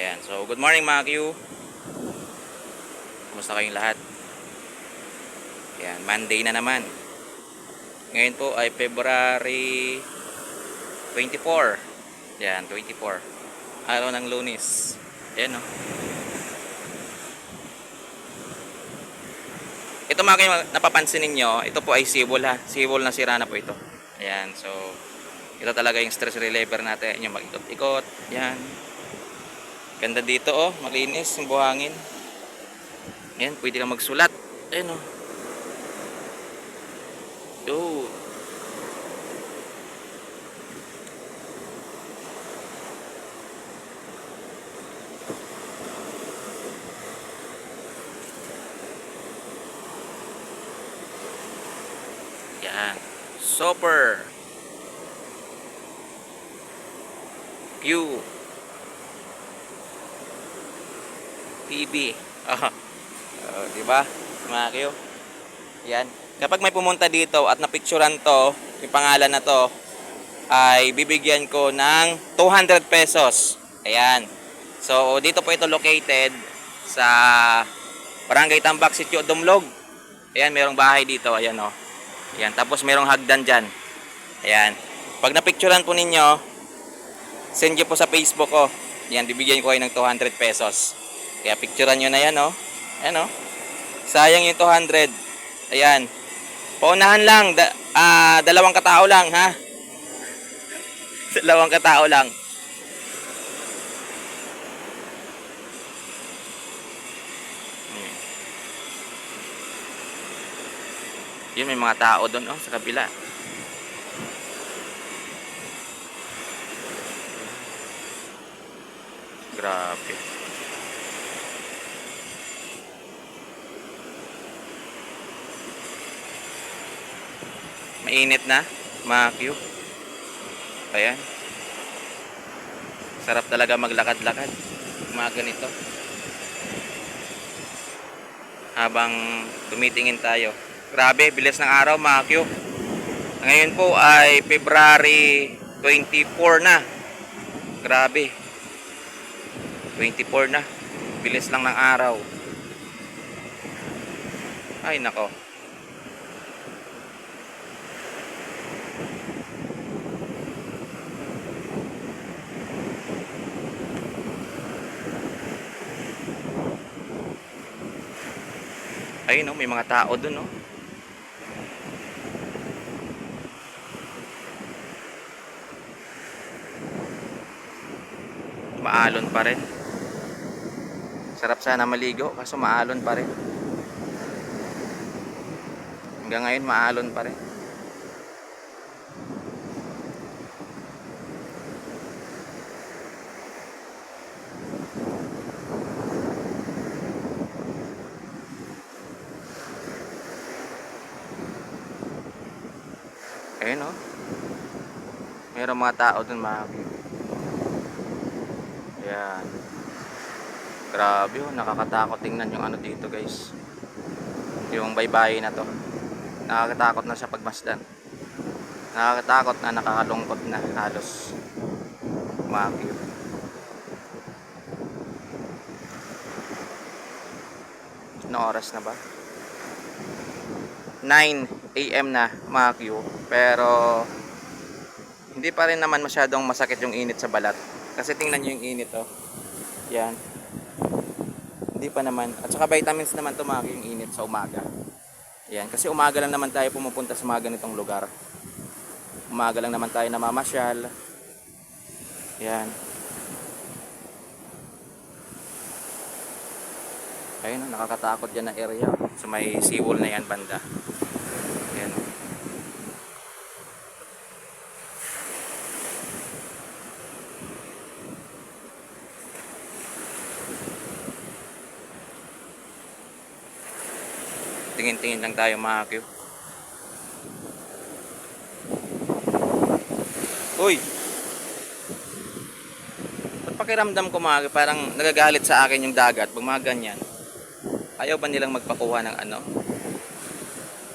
Ayan. So, good morning mga Q. Kumusta kayong lahat? Ayan. Monday na naman. Ngayon po ay February 24. Ayan, 24. Araw ng lunes. Ayan, no? Ito mga kayo, napapansin ninyo, ito po ay sibol ha. Sibol na sira na po ito. Ayan, so, ito talaga yung stress reliever natin. Yung mag-ikot-ikot. Ayan. Ganda dito oh, malinis yung buhangin. Ayan, pwede kang magsulat. Ayan oh. Yo. Yan. Super. Q. TV. Oh. Oh, di ba? Mga Q. Yan. Kapag may pumunta dito at napicturan to, yung pangalan na to, ay bibigyan ko ng 200 pesos. Ayan. So, dito po ito located sa Barangay Tambak, Sitio Dumlog. Ayan, merong bahay dito. Ayan, oh. Ayan, tapos merong hagdan dyan. Ayan. Pag napicturan po ninyo, send nyo po sa Facebook ko. Ayan, bibigyan ko kayo ng 200 pesos. Kaya picturean nyo na yan, oh. Ayan, oh. Sayang yung 200. Ayan. Paunahan lang. Da, ah, dalawang katao lang, ha? dalawang katao lang. Hmm. Yun, may mga tao doon, oh, sa kabila. Grabe. Mainit na, mga Q. Ayan. Sarap talaga maglakad-lakad. Mga ganito. Habang tumitingin tayo. Grabe, bilis ng araw mga Q. Ngayon po ay February 24 na. Grabe. 24 na. Bilis lang ng araw. Ay nako. Ayun no, may mga tao dun no. Maalon pa rin. Sarap sana maligo kaso maalon pa rin. Hanggang ngayon maalon pa rin. Ayun oh. Meron mga tao dun mga. Ayan. Grabe oh, nakakatakot tingnan yung ano dito guys. Yung baybayin na to. Nakakatakot na sa pagmasdan. Nakakatakot na nakakalungkot na halos. Mga kaibigan. Anong oras na ba? 9 AM na mga Q. Pero hindi pa rin naman masyadong masakit yung init sa balat. Kasi tingnan nyo yung init oh. Yan. Hindi pa naman. At saka vitamins naman to mga Q, yung init sa umaga. Yan. Kasi umaga lang naman tayo pumupunta sa mga ganitong lugar. Umaga lang naman tayo namamasyal. Yan. Ayun, nakakatakot dyan na area. So may seawall na yan banda. Ayan. Tingin-tingin lang tayo mga Q. Uy! Pakiramdam ko mga Q, parang nagagalit sa akin yung dagat pag mga ganyan. Ayaw ba nilang magpakuha ng ano?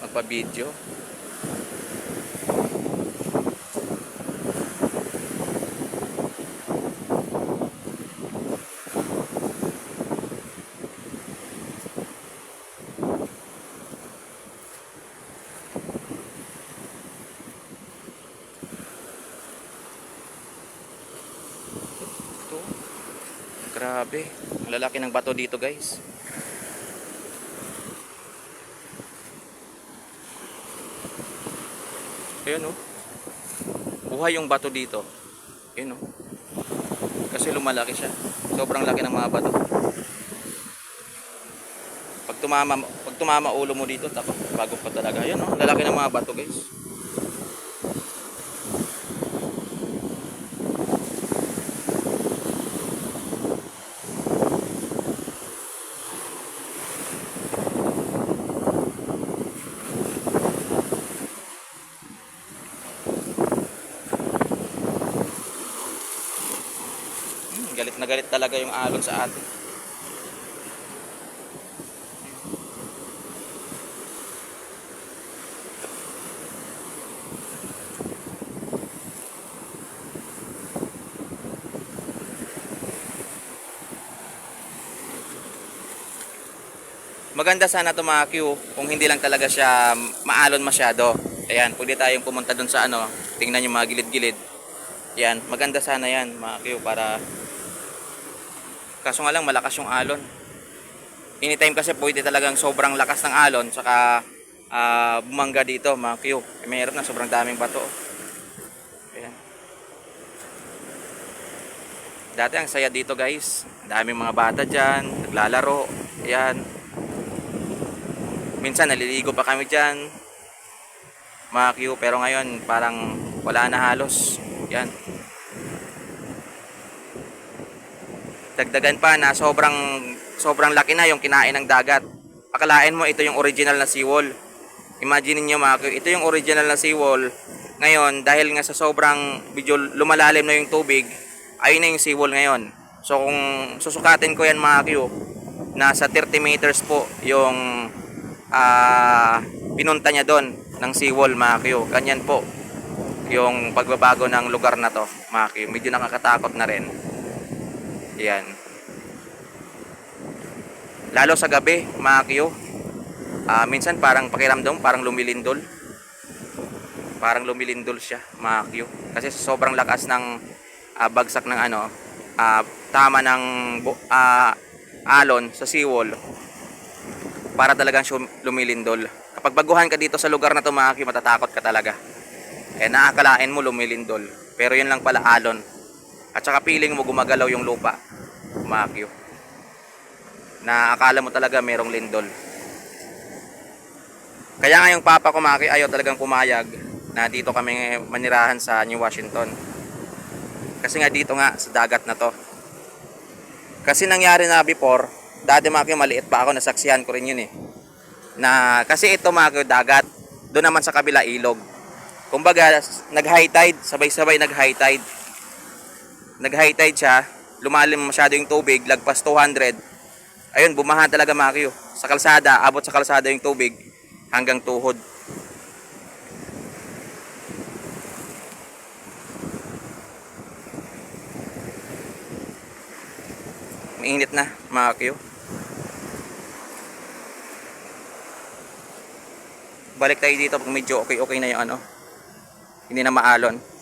Magpa-video? Grabe, lalaki ng bato dito guys. Ayan oh. Buhay yung bato dito. Ayan oh. Kasi lumalaki siya. Sobrang laki ng mga bato. Pag tumama, pag tumama ulo mo dito, tako, bago pa talaga. Ayan oh, lalaki ng mga bato guys. Na galit talaga yung alon sa atin. Maganda sana ito mga Q kung hindi lang talaga siya maalon masyado. Ayan, pwede tayong pumunta dun sa ano, tingnan yung mga gilid-gilid. Yan, maganda sana yan mga Q para kaso nga lang malakas yung alon. Anytime kasi pwede talagang sobrang lakas ng alon saka ah, bumangga dito mga Q. Eh, mayroon na sobrang daming bato. Ayan. Dati ang saya dito guys. Daming mga bata dyan, naglalaro. Ayan. Minsan naliligo pa kami dyan. Mga Q, pero ngayon parang wala na halos. Yan. Dagdagan pa na sobrang sobrang laki na yung kinain ng dagat. Akalain mo ito yung original na seawall. Imagine niyo mga ito yung original na seawall. Ngayon, dahil nga sa sobrang medyo lumalalim na yung tubig, ayun na yung seawall ngayon. So kung susukatin ko yan mga Q, nasa 30 meters po yung ah pinunta niya doon ng seawall mga Q. Ganyan po yung pagbabago ng lugar na to mga Q. Medyo nakakatakot na rin. Yan. Lalo sa gabi mga Q. Ah, minsan parang pakiramdam parang lumilindol. Parang lumilindol siya mga Q. Kasi sobrang lakas ng ah, bagsak ng ano ah, tama ng ah, alon sa seawall para talagang lumilindol. Kapag baguhan ka dito sa lugar na to Q, matatakot ka talaga. Eh naakalain mo lumilindol. Pero yun lang pala alon. At saka feeling mo gumagalaw yung lupa. Q. Na akala mo talaga merong lindol. Kaya nga yung papa ko Q, ayaw talagang pumayag na dito kami manirahan sa New Washington. Kasi nga dito nga sa dagat na to. Kasi nangyari na before, dati Q, maliit pa ako, nasaksihan ko rin yun eh. Na, kasi ito Q, dagat, doon naman sa kabila ilog. Kumbaga, nag-high tide, sabay-sabay nag-high tide. Nag-high tide siya, lumalim masyado yung tubig, lagpas 200. Ayun, bumahan talaga mga Q. Sa kalsada, abot sa kalsada yung tubig hanggang tuhod. Mainit na mga Q. Balik tayo dito pag medyo okay-okay na yung ano. Hindi na maalon.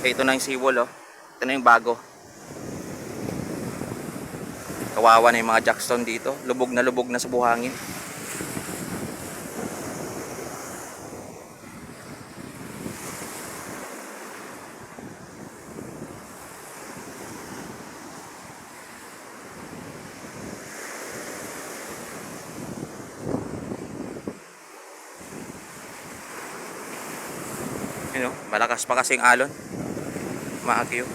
Okay, ito na yung seawall oh. Ito na yung bago. Kawawa na yung mga jackstone dito. Lubog na lubog na sa buhangin. Yun know, malakas pa kasing alon. Maagyo. Ito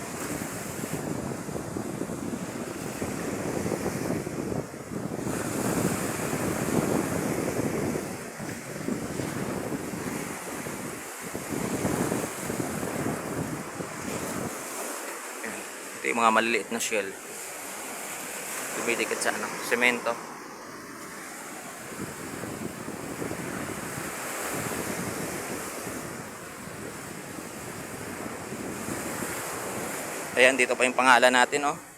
yung mga maliliit na shell. Dumidikit sa ano, semento. Ayan, dito pa yung pangalan natin, oh.